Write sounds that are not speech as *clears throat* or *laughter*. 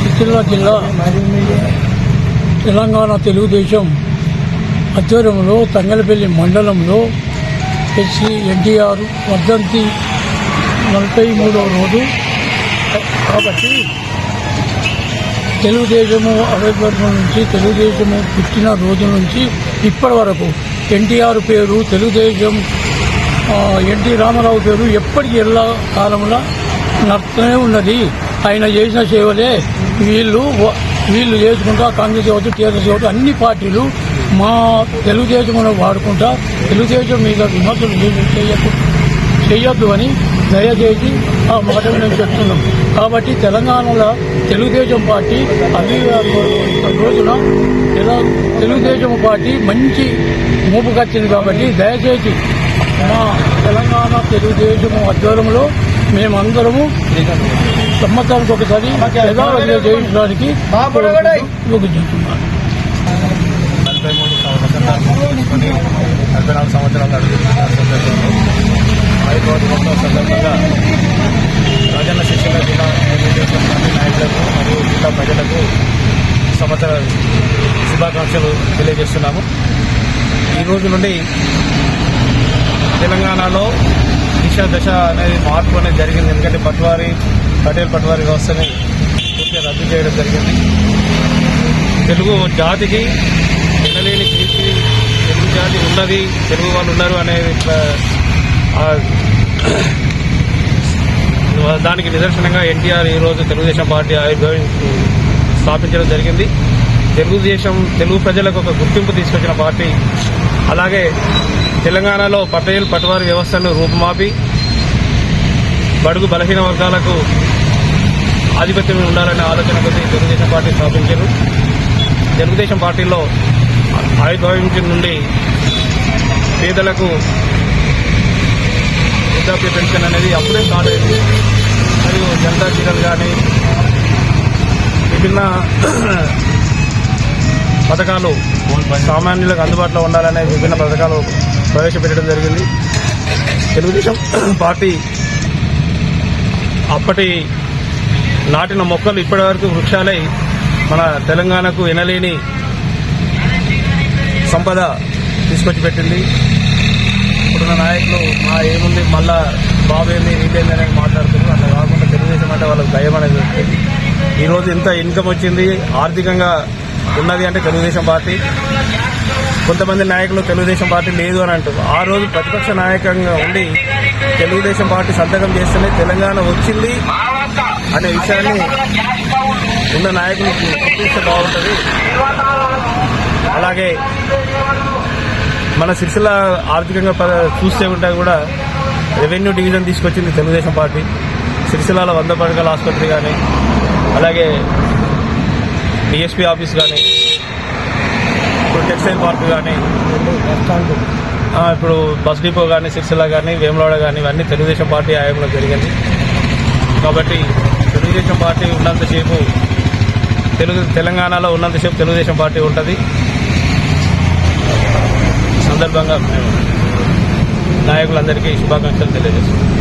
చిత్తూరులో జిల్లా తెలంగాణ తెలుగుదేశం ఆధ్వర్యంలో తంగలపల్లి మండలంలో ఎస్సీ ఎన్టీఆర్ వర్ధంతి నలభై మూడవ రోజు. కాబట్టి తెలుగుదేశము ఆవిర్భావం నుంచి తెలుగుదేశము పుట్టిన రోజు నుంచి ఇప్పటి వరకు ఎన్టీఆర్ పేరు తెలుగుదేశం ఎన్టీ రామారావు పేరు ఎప్పటికీ ఎల్ల కాలంలో నడుస్తూనే ఉన్నది. ఆయన చేసిన సేవలే వీళ్ళు వీళ్ళు చేసుకుంటా కాంగ్రెస్ కావచ్చు టీఆర్ఎస్ కావచ్చు అన్ని పార్టీలు మా తెలుగుదేశం వాడుకుంటా తెలుగుదేశం మీద విమర్శలు చేయకు చేయొద్దు అని దయచేసి ఆ మాట మేము చెప్తున్నాం. కాబట్టి తెలంగాణలో తెలుగుదేశం పార్టీ అది రోజున తెల- తెలుగుదేశం పార్టీ మంచి మూపుకొచ్చింది కాబట్టి దయచేసి మా తెలంగాణ తెలుగుదేశం ఆధ్వర్యంలో మేమందరము సంవత్సరానికి ఒకసారి యథావిధిగా చేయించడానికి యోగించుతున్నాను. నలభై మూడు సంవత్సరాలు నలభై నాలుగు ఆయుర్వేద సందర్భంగా రాజన్న శిక్షణ జిల్లా నాయకులకు మరియు జిల్లా ప్రజలకు సంవత్సర శుభాకాంక్షలు తెలియజేస్తున్నాము. ఈ రోజు నుండి తెలంగాణలో దిశ దశ అనేది మార్పు అనేది జరిగింది. ఎందుకంటే పట్వారి పటేల్ పట్వారి వ్యవస్థని పూర్తిగా రద్దు చేయడం జరిగింది. తెలుగు జాతికి వినలేని కీర్తి తెలుగు జాతి ఉన్నది తెలుగు వాళ్ళు ఉన్నారు అనే దానికి నిదర్శనంగా ఎన్టీఆర్ ఈరోజు తెలుగుదేశం పార్టీ ఆవిర్భావం స్థాపించడం జరిగింది. తెలుగుదేశం తెలుగు ప్రజలకు ఒక గుర్తింపు తీసుకొచ్చిన పార్టీ. అలాగే తెలంగాణలో పటేల్ పట్వారి వ్యవస్థను రూపుమాపి బడుగు బలహీన వర్గాలకు ఆధిపత్యం ఉండాలనే ఆలోచన కొద్దీ తెలుగుదేశం పార్టీ స్థాపించారు. తెలుగుదేశం పార్టీలో ఆవిర్భావించిన నుండి పేదలకు వృద్ధాప్య పెన్షన్ అనేది అప్పుడే స్టార్ట్ అయింది. మరియు జనతా చీరలు కానీ విభిన్న *clears throat* పథకాలు సామాన్యులకు అందుబాటులో ఉండాలనే విభిన్న పథకాలు ప్రవేశపెట్టడం జరిగింది. తెలుగుదేశం *clears throat* పార్టీ అప్పటి నాటిన మొక్కలు ఇప్పటి వరకు వృక్షాలై మన తెలంగాణకు ఎనలేని సంపద తీసుకొచ్చి పెట్టింది ఇప్పుడున్న నాయకులు మా ఏముంది మళ్ళా బాబు ఏంది వీళ్ళేంది అనేది మాట్లాడుతున్నారు. అట్లా కాకుండా తెలుగుదేశం అంటే వాళ్ళకి భయం అనేది ఉంటుంది ఈరోజు ఇంత ఇన్కమ్ వచ్చింది ఆర్థికంగా ఉన్నది అంటే తెలుగుదేశం పార్టీ. కొంతమంది నాయకులు తెలుగుదేశం పార్టీ లేదు అని అంటారు ఆ రోజు ప్రతిపక్ష నాయకంగా ఉండి తెలుగుదేశం పార్టీ సంతకం చేస్తేనే తెలంగాణ వచ్చింది అనే విషయాన్ని ఉన్న నాయకులు గుర్తిస్తే బాగుంటుంది. అలాగే మన సిరిసిల్ల ఆర్థికంగా ప- చూస్తే ఉంటే కూడా రెవెన్యూ డివిజన్ తీసుకొచ్చింది తెలుగుదేశం పార్టీ. సిరిసిల్లలో వంద పడకల ఆసుపత్రి కానీ అలాగే డిఎస్పీ ఆఫీస్ కానీ ఇప్పుడు టెక్స్టైల్ పార్క్ కానీ ఇప్పుడు బస్ డిపో కానీ సిరిసిల్ల కానీ వేములవాడ కానీ ఇవన్నీ తెలుగుదేశం పార్టీ ఆయంలో జరిగింది. కాబట్టి తెలుగుదేశం పార్టీ ఉన్నంతసేపు తెలుగు తెలంగాణలో ఉన్నంతసేపు తెలుగుదేశం పార్టీ ఉంటుంది. సందర్భంగా మేము నాయకులందరికీ శుభాకాంక్షలు తెలియజేస్తున్నాం.